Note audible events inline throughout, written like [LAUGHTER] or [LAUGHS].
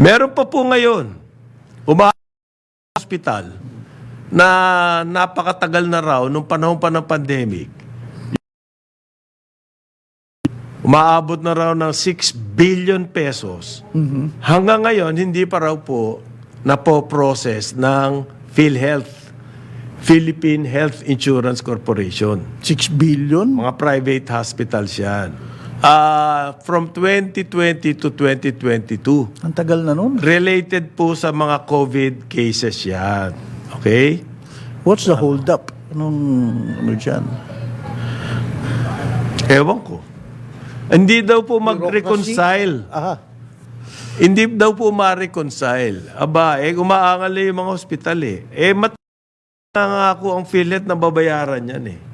Meron pa po ngayon, uma hospital na napakatagal na raw nung panahon pa ng pandemic. Umaabot na raw ng 6 billion pesos. Hanggang ngayon, hindi pa raw po napo-process ng PhilHealth, Philippine Health Insurance Corporation. 6 billion? Mga private hospitals yan. Ah, from 2020 to 2022. Ang tagal na nun. Related po sa mga COVID cases yan. Okay? What's the hold up? Anong ano dyan? Ewan ko. Hindi daw po mag-reconcile. Aha. Hindi daw po ma-reconcile. Aba, eh, umaangal na yung mga hospital eh. Eh, mat nga ako ang PhilHealth na babayaran yan eh.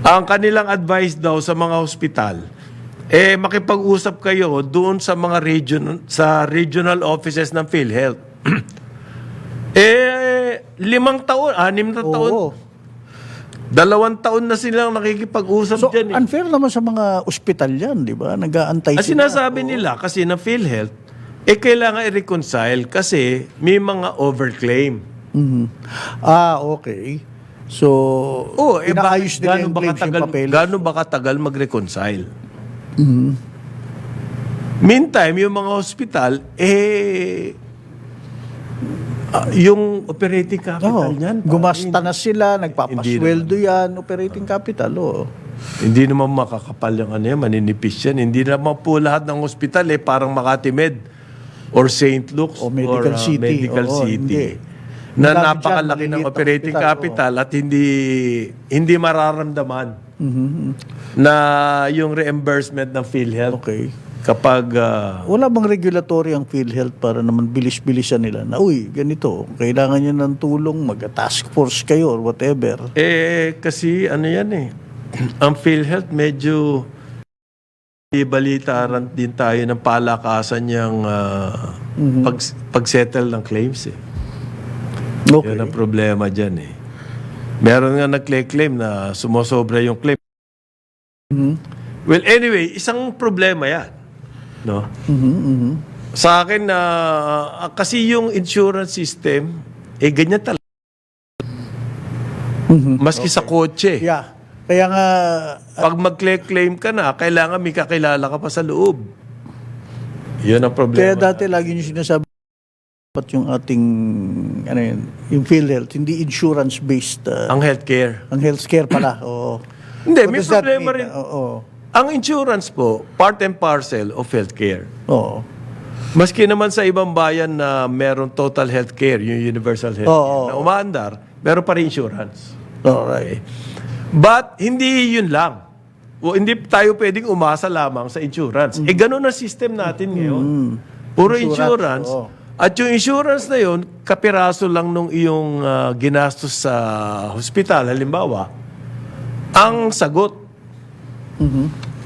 Ang kanilang advice daw sa mga hospital, eh, makipag-usap kayo doon sa mga region, sa regional offices ng PhilHealth. [CLEARS THROAT] eh, limang taon, anim na taon, Oo. dalawang taon na silang nakikipag-usap So, dyan eh. unfair naman sa mga ospital yan, di ba? Nag-aantay sila. sinasabi nila kasi na PhilHealth, eh kailangan i-reconcile kasi may mga overclaim. Mhm. Ah, okay. So, Oo, eh inaayos nila yung ba claims katagal, yung papel. gaano ba katagal mag-reconcile? Mm-hmm. Meantime, yung mga hospital, eh, ah, yung operating capital Oo. niyan. Gumasta na sila, nagpapasweldo yan, operating capital, oh. Hindi naman makakapal yung ano yan, maninipis yan. Hindi naman po lahat ng hospital eh, parang Makati Med or St. Luke's O Medical ah, City. Medical Oo, City. hindi. Na napakalaki ng maliliit na operating capital at hindi hindi mararamdaman Mhm. na yung reimbursement ng PhilHealth Okay. kapag ah, Wala bang regulatory ang PhilHealth para naman bilis-bilisan nila na, uy, ganito, kailangan nyo ng tulong, mag-task force kayo or whatever. eh kasi ano yan eh [CLEARS THROAT] ang PhilHealth medyo ibalitaran din tayo ng palakasan niyang ah, pag, pag-settle ng claims eh. Okay. Yun ang problema dyan eh. Meron nga nag-claim na sumosobra yung claim. Mhm. Well, anyway, isang problema yan. No? Mhm, mhm. Sa akin na kasi yung insurance system, eh ganyan talaga. Mhm. Maski sa kotse. Yeah. Kaya nga, Pag mag-claim ka na, kailangan may kakilala ka pa sa loob. Yun ang problema. kaya dati lagi nyo sinasabi dapat yung ating, ano yun, yung PhilHealth, hindi insurance-based, uh, ang healthcare. ang healthcare pala. Oo. [CLEARS THROAT] Hindi, What may does that problema mean? rin. Oo. Ang insurance po, part and parcel of healthcare. Oo. Maski naman sa ibang bayan na meron total health care, yung universal health care, Oo. na umaandar, meron pa rin insurance. Alright. But, hindi yun lang. O, hindi tayo pwedeng umasa lamang sa insurance. Eh, ganun ang system natin ngayon. Puro insurance. Insurance, oo. At yung insurance na yun, kapiraso lang nung iyong ah, ginastos sa hospital, halimbawa, ang sagot.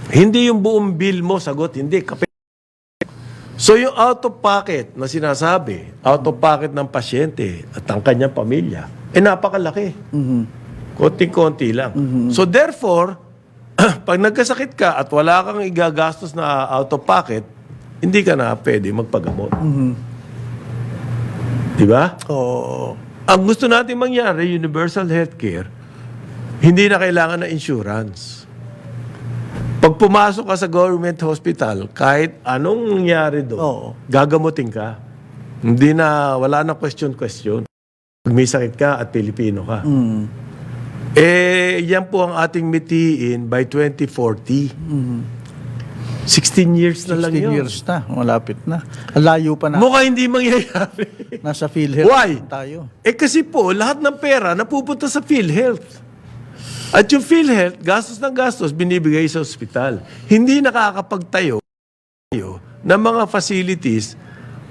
Hindi yung buong bill mo sagot, hindi. Kapi- So yung out of pocket na sinasabi, out of pocket ng pasyente at ang kanyang pamilya, eh napakalaki. Mhm. Konting-konti lang. So therefore, [CLEARS THROAT] pag nagkasakit ka at wala kang igagastos na out of pocket, hindi ka na pwede magpagamot. Di ba? Oo. Ang gusto natin mangyari, universal healthcare, hindi na kailangan ng insurance. Pag pumasok ka sa government hospital, kahit anong nangyari doon, Oo. gagamutin ka. Hindi na, wala na question-question. Pag may sakit ka at Pilipino ka. Mm. Eh, yan po ang ating mitiin by 2040. 16 years na lang 16 yun. years na, malapit na. Ang layo pa na. Mukha hindi mangyayari. Nasa PhilHealth Why? tayo. Eh kasi po, lahat ng pera napupunta sa PhilHealth. At yung PhilHealth, gastos ng gastos, binibigay sa ospital. Hindi nakakapagtayo ng mga facilities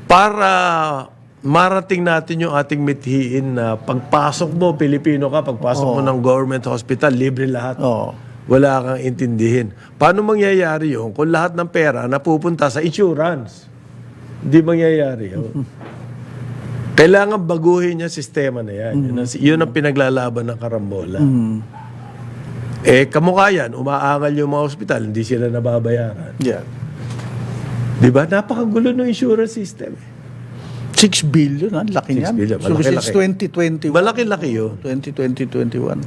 para marating natin yung ating mithiin na pagpasok mo, Pilipino ka, pagpasok mo ng government hospital, libre lahat. Oo. Wala kang intindihin. Paano mangyayari yun kung lahat ng pera napupunta sa insurance? Hindi mangyayari yun. [LAUGHS] Kailangan baguhin yung sistema na yan. Yun, ang, yun ang pinaglalaban ng karambola. Eh, kamukha yan, umaangal yung mga ospital, hindi sila nababayaran. Yeah. Di ba? Napakagulo ng insurance system. 6 billion, ang laki 6 niyan. So, since malaki-laki. 2021, Malaki-laki yun. 2020, 21.